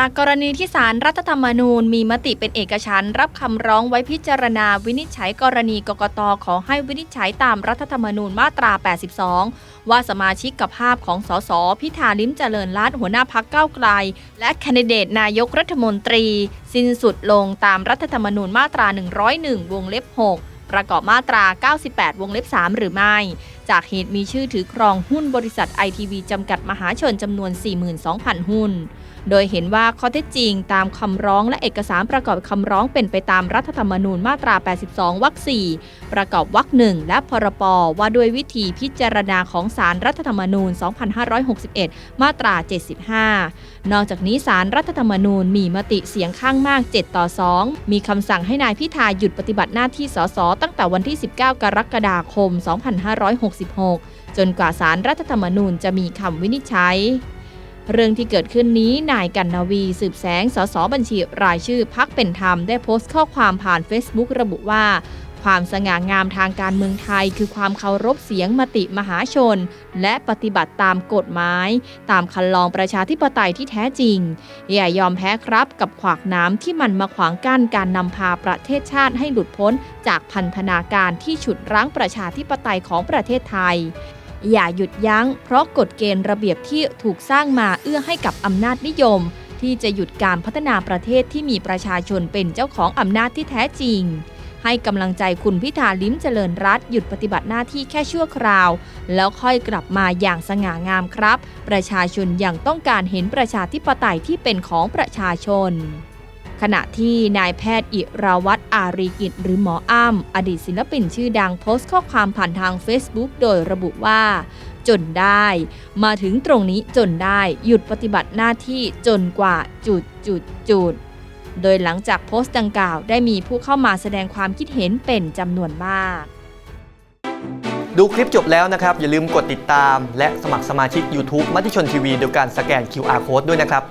จากกรณีที่สารรัฐธรรมนูญมีมติเป็นเอกฉันท์รับคำร้องไว้พิจารณาวินิจฉัยกรณีกกตขอให้วินิจฉัยตามรัฐธรรมนูญมาตรา 82 ว่าสมาชิกกับภาพของสสพิธาลิมเจริญรัตหัวหน้าพักเก้าไกล และแคนดิเดตนายกรัฐมนตรี สิ้นสุดลงตามรัฐธรรมนูญมาตรา 101 วงเล็บ 6 ประกอบมาตรา 98 วงเล็บ 3 หรือไม่ จากเหตุมีชื่อถือครองหุ้นบริษัทไอทีวีจำกัดมหาชนจำนวน 42,000 หุ้น โดยเห็นว่าข้อเท็จจริงตามคำร้องและเอกสารประกอบคำร้องเป็นไปตามรัฐธรรมนูญมาตรา 82 วรรค 4 ประกอบวรรคหนึ่งและพรปว่าด้วยวิธีพิจารณาของสารรัฐธรรมนูญ 2561 มาตรา 75 นอกจากนี้สารรัฐธรรมนูญมีมติเสียงข้างมาก 7 ต่อ 2 มีคำสั่งให้นายพิธาหยุดปฏิบัติหน้าที่สสตั้งแต่วันที่ 19 กรกฎาคม2566 จนกว่าสารรัฐธรรมนูญจะมีคำวินิจฉัย เรื่องที่เกิดขึ้นนี้นายกันนาวี สืบแสงสสบัญชีรายชื่อพักเป็นธรรมได้โพสต์ข้อความผ่าน Facebook ระบุว่า ความสง่างามทางการเมืองไทย คือความเคารพเสียงมติมหาชน และปฏิบัติตามกฎหมาย ตามคันลองประชาธิปไตยที่แท้จริง อย่ายอมแพ้ครับกับขวากน้ำที่มันมาขวางกั้นการนำพาประเทศชาติให้หลุดพ้น จากพันธนาการที่ฉุดรั้งประชาธิปไตยของประเทศไทยอย่าหยุดยั้ง เพราะกฎเกณฑ์ระเบียบที่ถูกสร้างมาเอื้อให้กับอำนาจนิยม ที่จะหยุดการพัฒนาประเทศที่มีประชาชนเป็นเจ้าของอำนาจที่แท้จริง ให้กำลังใจคุณพิธาลิ้มเจริญรัตหยุดปฏิบัติหน้าที่แค่ชั่วคราว แล้วค่อยกลับมาอย่างสง่างามครับ ประชาชนยังต้องการเห็นประชาธิปไตยที่เป็นของประชาชนขณะที่นายแพทย์อิราวัตรอารีกิจหรือหมออ้ำอดีตศิลปินชื่อดังโพสต์ข้อความผ่านทาง Facebook โดยระบุว่า จนได้ มาถึงตรงนี้จนได้ หยุดปฏิบัติหน้าที่จนกว่าจุดจุดจุด โดยหลังจากโพสต์ดังกล่าวได้มีผู้เข้ามาแสดงความคิดเห็นเป็นจำนวนมาก ดูคลิปจบแล้วนะครับ อย่าลืมกดติดตาม และสมัครสมาชิก YouTube มัติชนทีวีโดยการสแกน QR Code ด้วยนะครับ